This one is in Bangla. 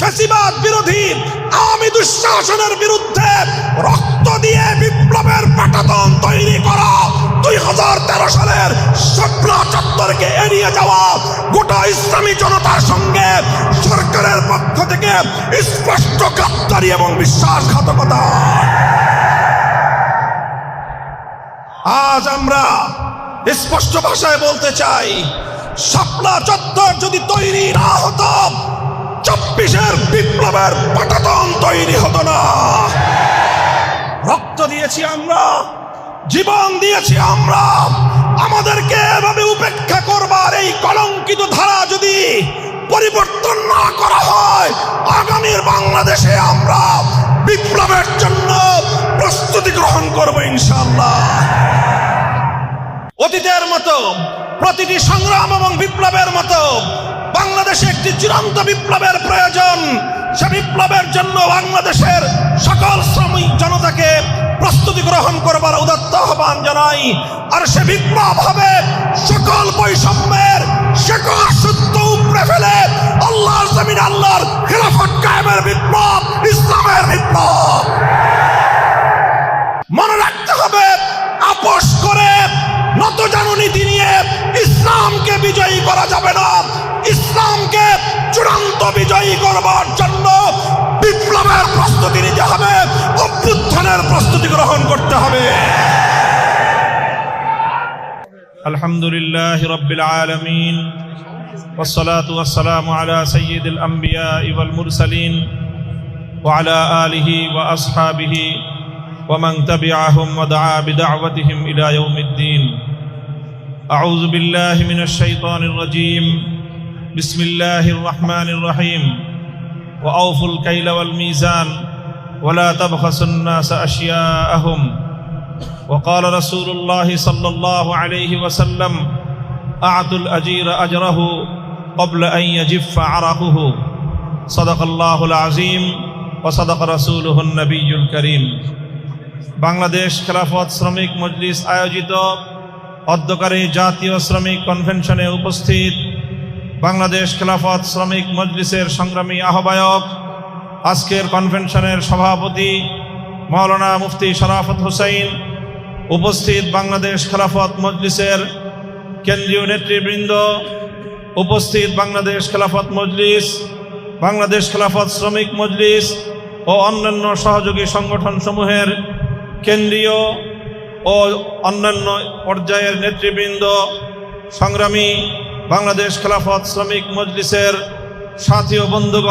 ফেসিবাদ বিরোধী আওয়ামী দুঃশাসনের বিরুদ্ধে রক্ত দিয়ে বিপ্লবের পাটাতন তৈরি করা। দুই হাজার তেরো সালের শাপলা চত্বরকে এড়িয়ে যাওয়া গোটা ইসলামী জনতার সঙ্গে সরকারের পক্ষ থেকে স্পষ্ট এবং বিশ্বাসঘাতকতা। আজ আমরা স্পষ্ট ভাষায় বলতে চাই শাপলা চত্বর যদি তৈরি না হতো চব্বিশের বিপ্লবের পাটাতন তৈরি হতো না। রক্ত দিয়েছি আমরা, জীবন দিয়েছি আমরা। আমাদেরকে এভাবে উপেক্ষা করবার এই কলঙ্কিত ধারা যদি পরিবর্তন না করা হয়, আগামীর বাংলাদেশে আমরা বিপ্লবের জন্য প্রস্তুতি গ্রহণ করব ইনশাল্লাহ অতীতের মতো, প্রতিটি সংগ্রাম এবং বিপ্লবের মতো বাংলাদেশে একটি চূড়ান্ত বিপ্লবের প্রয়োজন। সে বিপ্লবের জন্য বাংলাদেশের সকল শ্রমিক জনতাকে প্রস্তুতি গ্রহণ করবার উদাত্ত আহ্বান জানাই। আর সে বিপ্লব হবে সকল বৈষম্যের সকল সত্য উপড়ে ফেলে আল্লাহর জমিন আল্লাহর খেলাফত কায়েমের বিপ্লব, ইসলামের বিপ্লব। মনে রাখতে হবে, আপোষ করে নত জাননীতি নিয়ে ইসলামকে বিজয়ী করা যাবে না ইসলামকে চূড়ান্ত বিজয়ী করবার জন্য বিপ্লবের প্রস্তুতি নিতে হবে অভ্যুত্থানের প্রস্তুতি গ্রহণ করতে হবে الحمد لله رب العالمين والصلاة والسلام على سيد الأنبياء والمرسلين وعلى آله وأصحابه ومن تبعهم ودعا بدعوتهم إلى يوم الدين أعوذ بالله من الشيطان الرجيم بسم الله الرحمن الرحيم وأوفوا الكيل والميزان ولا تبخسوا الناس أشياءهم وقال رسول الله صلى الله عليه وسلم أعطوا الأجير أجره قبل أن يجف عرقه صدق الله العظيم وصدق رسوله النبي الكريم বাংলাদেশ খেলাফত শ্রমিক মজলিস আয়োজিত অধ্যকারী জাতীয় শ্রমিক কনভেনশনে উপস্থিত বাংলাদেশ খেলাফত শ্রমিক মজলিসের সংগ্রামী আহ্বায়ক, আজকের কনভেনশনের সভাপতি মাওলানা মুফতি শরাফত হুসাইন, উপস্থিত বাংলাদেশ খেলাফত মজলিসের কেন্দ্রীয় নেতৃবৃন্দ, উপস্থিত বাংলাদেশ খেলাফত মজলিস, বাংলাদেশ খেলাফত শ্রমিক মজলিস ও অন্যান্য সহযোগী সংগঠন সমূহের কেন্দ্রীয় ও অন্যান্য পর্যায়ের নেতৃবৃন্দ সংগ্রামী বাংলাদেশ খেলাফত শ্রমিক মজলিসের সাথী ও বন্ধুগণ